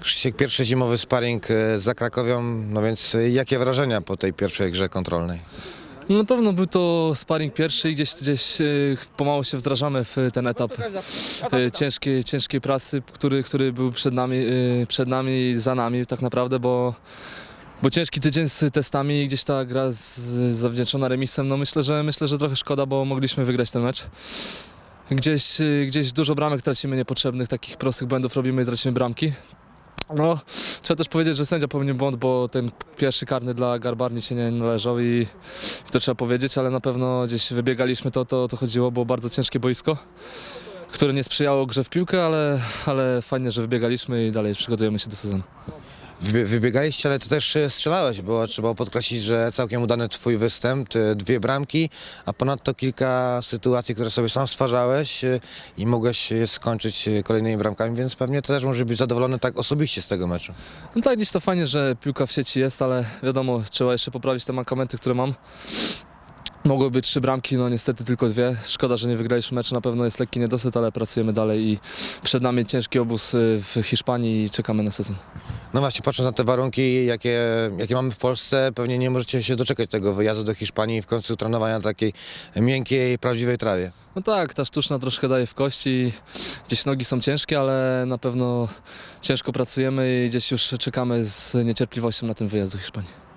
Krzysiek, pierwszy zimowy sparring e, za Krakowią, no więc e, jakie wrażenia po tej pierwszej grze kontrolnej? No na pewno był to sparring pierwszy i gdzieś, gdzieś e, pomału się wdrażamy w ten etap ciężkiej, ciężkiej pracy, który, który był przed nami, przed nami i za nami tak naprawdę, bo, bo ciężki tydzień z testami i gdzieś ta gra z, zawdzięczona remisem, no myślę, że myślę, że trochę szkoda, bo mogliśmy wygrać ten mecz. Gdzieś, gdzieś dużo bramek tracimy niepotrzebnych, takich prostych błędów robimy i tracimy bramki. No, trzeba też powiedzieć, że sędzia popełnił błąd, bo ten pierwszy karny dla Garbarni się nie należał i, i to trzeba powiedzieć, ale na pewno gdzieś wybiegaliśmy, to, to, to chodziło, było bardzo ciężkie boisko, które nie sprzyjało grze w piłkę, ale, ale fajnie, że wybiegaliśmy i dalej przygotujemy się do sezonu. Wybie- Wybiegaliście, ale ty też e, strzelałeś, bo trzeba podkreślić, że całkiem udany twój występ, te dwie bramki, a ponadto kilka sytuacji, które sobie sam stwarzałeś e, i mogłeś je skończyć e, kolejnymi bramkami, więc pewnie też może być zadowolony tak osobiście z tego meczu. No tak, gdzieś to fajnie, że piłka w sieci jest, ale wiadomo, trzeba jeszcze poprawić te mankamenty, które mam. Mogły być trzy bramki, no niestety tylko dwie. Szkoda, że nie wygraliśmy meczu, na pewno jest lekki niedosyt, ale pracujemy dalej i przed nami ciężki obóz w Hiszpanii i czekamy na sezon. No właśnie, patrząc na te warunki, jakie, jakie mamy w Polsce, pewnie nie możecie się doczekać tego wyjazdu do Hiszpanii i w końcu trenowania na takiej miękkiej, prawdziwej trawie. No tak, ta sztuczna troszkę daje w kości, gdzieś nogi są ciężkie, ale na pewno ciężko pracujemy i gdzieś już czekamy z niecierpliwością na ten wyjazd do Hiszpanii.